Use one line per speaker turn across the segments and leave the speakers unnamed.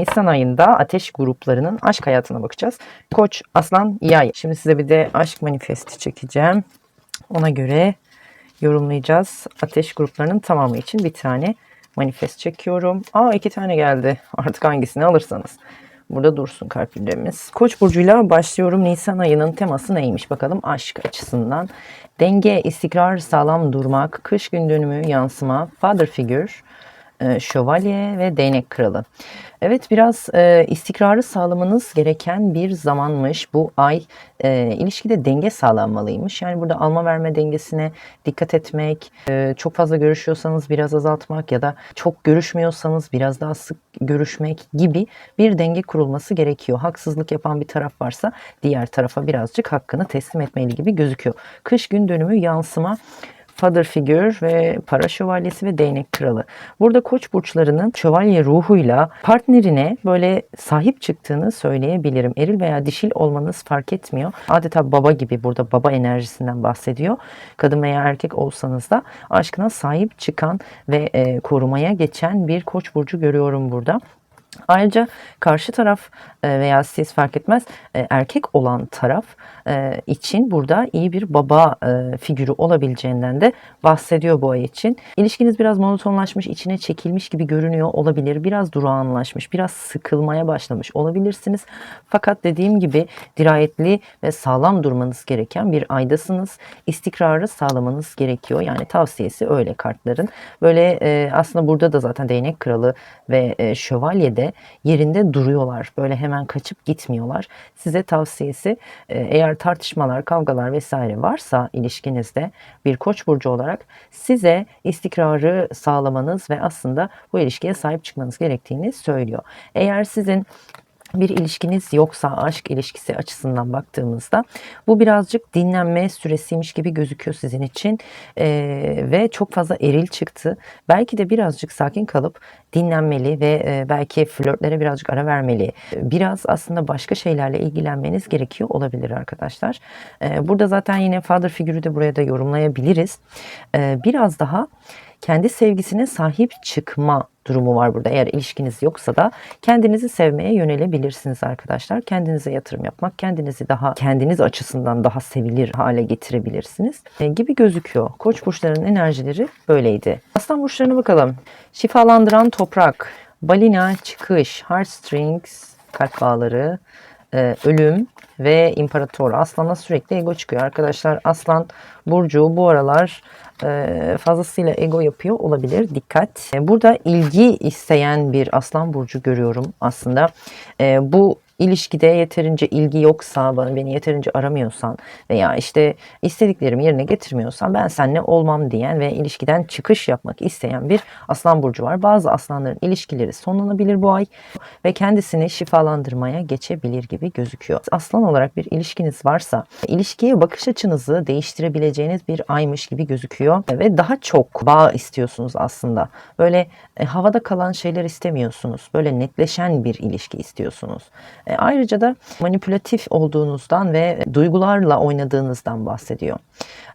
Nisan ayında ateş gruplarının aşk hayatına bakacağız. Koç, Aslan, Yay. Şimdi size bir de aşk manifesti çekeceğim. Ona göre yorumlayacağız. Ateş gruplarının tamamı için bir tane manifest çekiyorum. Aa iki tane geldi. Artık hangisini alırsanız. Burada dursun kalplerimiz. Koç burcuyla başlıyorum. Nisan ayının teması neymiş bakalım aşk açısından. Denge, istikrar, sağlam durmak, kış gün dönümü, yansıma, father figure, e, şövalye ve değnek kralı. Evet biraz e, istikrarı sağlamanız gereken bir zamanmış. Bu ay e, ilişkide denge sağlanmalıymış. Yani burada alma verme dengesine dikkat etmek, e, çok fazla görüşüyorsanız biraz azaltmak ya da çok görüşmüyorsanız biraz daha sık görüşmek gibi bir denge kurulması gerekiyor. Haksızlık yapan bir taraf varsa diğer tarafa birazcık hakkını teslim etmeli gibi gözüküyor. Kış gün dönümü yansıma Father figure ve para şövalyesi ve değnek kralı. Burada koç burçlarının şövalye ruhuyla partnerine böyle sahip çıktığını söyleyebilirim. Eril veya dişil olmanız fark etmiyor. Adeta baba gibi burada baba enerjisinden bahsediyor. Kadın veya erkek olsanız da aşkına sahip çıkan ve e, korumaya geçen bir koç burcu görüyorum burada. Ayrıca karşı taraf e, veya siz fark etmez e, erkek olan taraf e, için burada iyi bir baba figürü olabileceğinden de bahsediyor bu ay için. İlişkiniz biraz monotonlaşmış, içine çekilmiş gibi görünüyor olabilir. Biraz durağanlaşmış, biraz sıkılmaya başlamış olabilirsiniz. Fakat dediğim gibi dirayetli ve sağlam durmanız gereken bir aydasınız. İstikrarı sağlamanız gerekiyor. Yani tavsiyesi öyle kartların. Böyle aslında burada da zaten değnek kralı ve şövalye de yerinde duruyorlar. Böyle hemen kaçıp gitmiyorlar. Size tavsiyesi e, eğer tartışmalar, kavgalar vesaire varsa ilişkinizde bir koç burcu olarak size istikrarı sağlamanız ve aslında bu ilişkiye sahip çıkmanız gerektiğini söylüyor. Eğer sizin bir ilişkiniz yoksa aşk ilişkisi açısından baktığımızda bu birazcık dinlenme süresiymiş gibi gözüküyor sizin için ee, ve çok fazla eril çıktı. Belki de birazcık sakin kalıp dinlenmeli ve e, belki flörtlere birazcık ara vermeli. Biraz aslında başka şeylerle ilgilenmeniz gerekiyor olabilir arkadaşlar. Ee, burada zaten yine father figürü de buraya da yorumlayabiliriz. Ee, biraz daha kendi sevgisine sahip çıkma durumu var burada. Eğer ilişkiniz yoksa da kendinizi sevmeye yönelebilirsiniz arkadaşlar. Kendinize yatırım yapmak, kendinizi daha kendiniz açısından daha sevilir hale getirebilirsiniz e, gibi gözüküyor. Koç burçlarının enerjileri böyleydi. Aslan burçlarına bakalım. Şifalandıran toprak, balina, çıkış, heartstrings, kalp bağları, e, ölüm ve imparator. Aslan'a sürekli ego çıkıyor arkadaşlar. Aslan burcu bu aralar e, fazlasıyla ego yapıyor olabilir. Dikkat. E, burada ilgi isteyen bir aslan burcu görüyorum aslında. E, bu ilişkide yeterince ilgi yoksa, bana beni yeterince aramıyorsan veya işte istediklerimi yerine getirmiyorsan ben seninle olmam diyen ve ilişkiden çıkış yapmak isteyen bir aslan burcu var. Bazı aslanların ilişkileri sonlanabilir bu ay ve kendisini şifalandırmaya geçebilir gibi gözüküyor. Aslan olarak bir ilişkiniz varsa ilişkiye bakış açınızı değiştirebileceğiniz bir aymış gibi gözüküyor ve daha çok bağ istiyorsunuz aslında. Böyle e, havada kalan şeyler istemiyorsunuz. Böyle netleşen bir ilişki istiyorsunuz. E, ayrıca da manipülatif olduğunuzdan ve duygularla oynadığınızdan bahsediyor.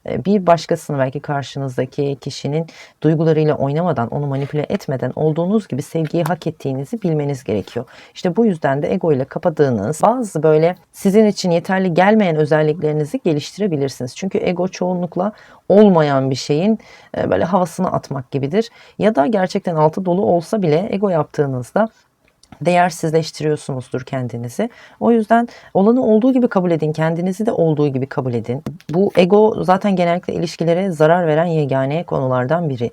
E, bir başkasını belki karşınızdaki kişinin duygularıyla oynamadan, onu manipüle etmeden olduğunuz gibi sevgiyi hak ettiğinizi bilmeniz gerekiyor. İşte bu yüzden de ego ile kapadığınız bazı böyle sizin için yeterli gelmeyen özelliklerinizi geliştirebilirsiniz. Çünkü ego çoğunlukla olmayan bir şeyin e, böyle havasını atmak gibidir. Ya da gerçekten altı dolu olsa bile ego yaptığınızda değersizleştiriyorsunuzdur kendinizi. O yüzden olanı olduğu gibi kabul edin. Kendinizi de olduğu gibi kabul edin. Bu ego zaten genellikle ilişkilere zarar veren yegane konulardan biri.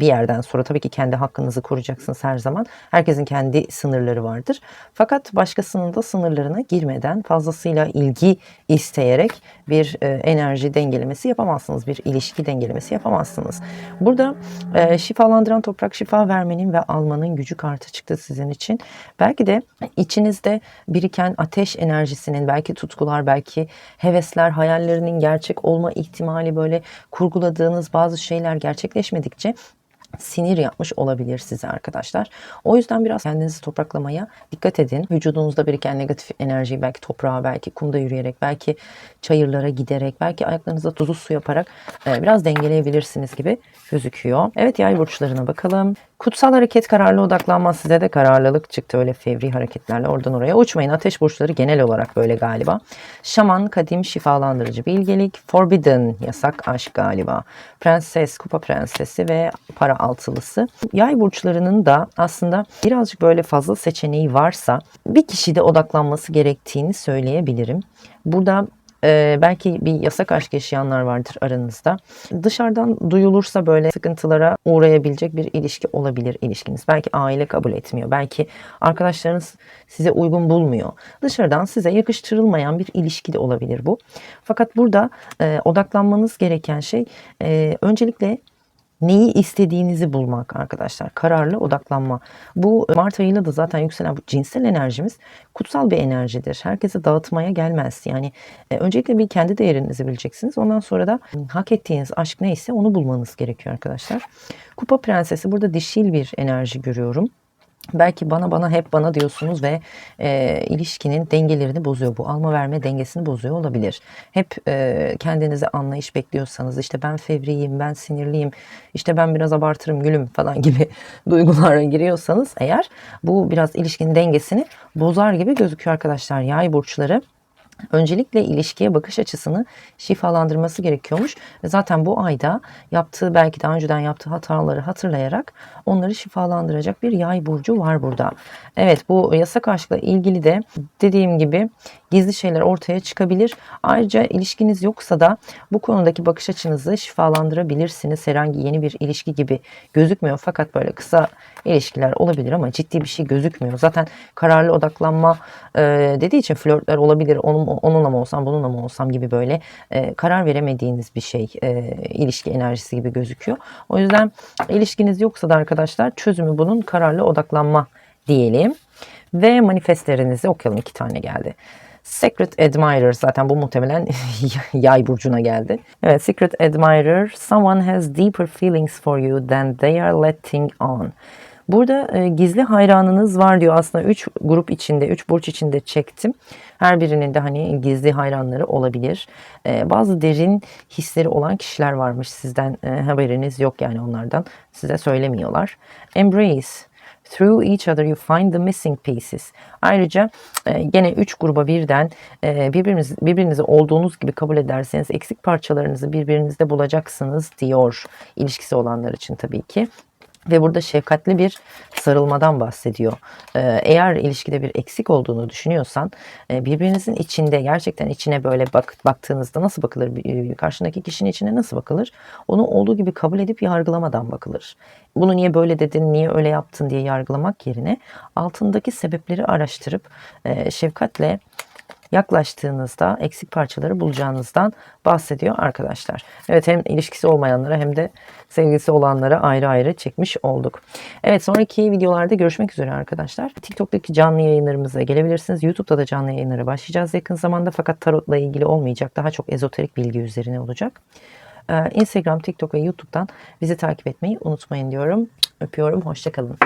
Bir yerden sonra tabii ki kendi hakkınızı koruyacaksınız her zaman. Herkesin kendi sınırları vardır. Fakat başkasının da sınırlarına girmeden fazlasıyla ilgi isteyerek bir e, enerji dengelemesi yapamazsınız. Bir ilişki dengelemesi yapamazsınız. Burada e, şifalandıran toprak şifa vermenin ve almanın gücü kartı çıktı sizin için. Belki de içinizde biriken ateş enerjisinin belki tutkular, belki hevesler, hayallerinin gerçek olma ihtimali böyle kurguladığınız bazı şeyler gerçekleşmedikçe sinir yapmış olabilir size arkadaşlar. O yüzden biraz kendinizi topraklamaya dikkat edin. Vücudunuzda biriken negatif enerjiyi belki toprağa, belki kumda yürüyerek, belki çayırlara giderek, belki ayaklarınıza tuzlu su yaparak e, biraz dengeleyebilirsiniz gibi gözüküyor. Evet yay burçlarına bakalım. Kutsal hareket kararlı odaklanma size de kararlılık çıktı öyle fevri hareketlerle oradan oraya uçmayın. Ateş burçları genel olarak böyle galiba. Şaman, kadim, şifalandırıcı bilgelik. Forbidden, yasak aşk galiba. Prenses, kupa prensesi ve para altılısı. Yay burçlarının da aslında birazcık böyle fazla seçeneği varsa bir kişide odaklanması gerektiğini söyleyebilirim. Burada ee, belki bir yasak aşk yaşayanlar vardır aranızda. Dışarıdan duyulursa böyle sıkıntılara uğrayabilecek bir ilişki olabilir ilişkiniz. Belki aile kabul etmiyor. Belki arkadaşlarınız size uygun bulmuyor. Dışarıdan size yakıştırılmayan bir ilişki de olabilir bu. Fakat burada e, odaklanmanız gereken şey e, öncelikle neyi istediğinizi bulmak arkadaşlar. Kararlı odaklanma. Bu Mart ayıyla da zaten yükselen bu cinsel enerjimiz kutsal bir enerjidir. Herkese dağıtmaya gelmez. Yani e, öncelikle bir kendi değerinizi bileceksiniz. Ondan sonra da hak ettiğiniz aşk neyse onu bulmanız gerekiyor arkadaşlar. Kupa prensesi burada dişil bir enerji görüyorum. Belki bana bana hep bana diyorsunuz ve e, ilişkinin dengelerini bozuyor bu. Alma verme dengesini bozuyor olabilir. Hep e, kendinize anlayış bekliyorsanız işte ben fevriyim, ben sinirliyim, işte ben biraz abartırım gülüm falan gibi duygulara giriyorsanız eğer bu biraz ilişkinin dengesini bozar gibi gözüküyor arkadaşlar. Yay burçları öncelikle ilişkiye bakış açısını şifalandırması gerekiyormuş. Ve zaten bu ayda yaptığı belki daha önceden yaptığı hataları hatırlayarak onları şifalandıracak bir yay burcu var burada. Evet bu yasak aşkla ilgili de dediğim gibi gizli şeyler ortaya çıkabilir. Ayrıca ilişkiniz yoksa da bu konudaki bakış açınızı şifalandırabilirsiniz. Herhangi yeni bir ilişki gibi gözükmüyor fakat böyle kısa ilişkiler olabilir ama ciddi bir şey gözükmüyor. Zaten kararlı odaklanma e, dediği için flörtler olabilir. Onun, onunla mı olsam bununla mı olsam gibi böyle e, karar veremediğiniz bir şey e, ilişki enerjisi gibi gözüküyor. O yüzden ilişkiniz yoksa da arkadaşlar çözümü bunun kararlı odaklanma diyelim. Ve manifestlerinizi okuyalım. iki tane geldi. Secret Admirer zaten bu muhtemelen yay burcuna geldi. Evet Secret Admirer someone has deeper feelings for you than they are letting on. Burada e, gizli hayranınız var diyor. Aslında 3 grup içinde, 3 burç içinde çektim. Her birinin de hani gizli hayranları olabilir. E, bazı derin hisleri olan kişiler varmış. Sizden e, haberiniz yok yani onlardan. Size söylemiyorlar. Embrace. Through each other you find the missing pieces. Ayrıca e, gene üç gruba birden e, birbiriniz, birbirinizi olduğunuz gibi kabul ederseniz eksik parçalarınızı birbirinizde bulacaksınız diyor. İlişkisi olanlar için tabii ki. Ve burada şefkatli bir sarılmadan bahsediyor. Ee, eğer ilişkide bir eksik olduğunu düşünüyorsan e, birbirinizin içinde gerçekten içine böyle bak, baktığınızda nasıl bakılır? Bir- Karşındaki kişinin içine nasıl bakılır? Onu olduğu gibi kabul edip yargılamadan bakılır. Bunu niye böyle dedin, niye öyle yaptın diye yargılamak yerine altındaki sebepleri araştırıp e, şefkatle yaklaştığınızda eksik parçaları bulacağınızdan bahsediyor arkadaşlar. Evet hem ilişkisi olmayanlara hem de sevgilisi olanlara ayrı ayrı çekmiş olduk. Evet sonraki videolarda görüşmek üzere arkadaşlar. TikTok'taki canlı yayınlarımıza gelebilirsiniz. YouTube'da da canlı yayınlara başlayacağız yakın zamanda fakat tarotla ilgili olmayacak. Daha çok ezoterik bilgi üzerine olacak. Ee, Instagram, TikTok ve YouTube'dan bizi takip etmeyi unutmayın diyorum. Öpüyorum. Hoşçakalın.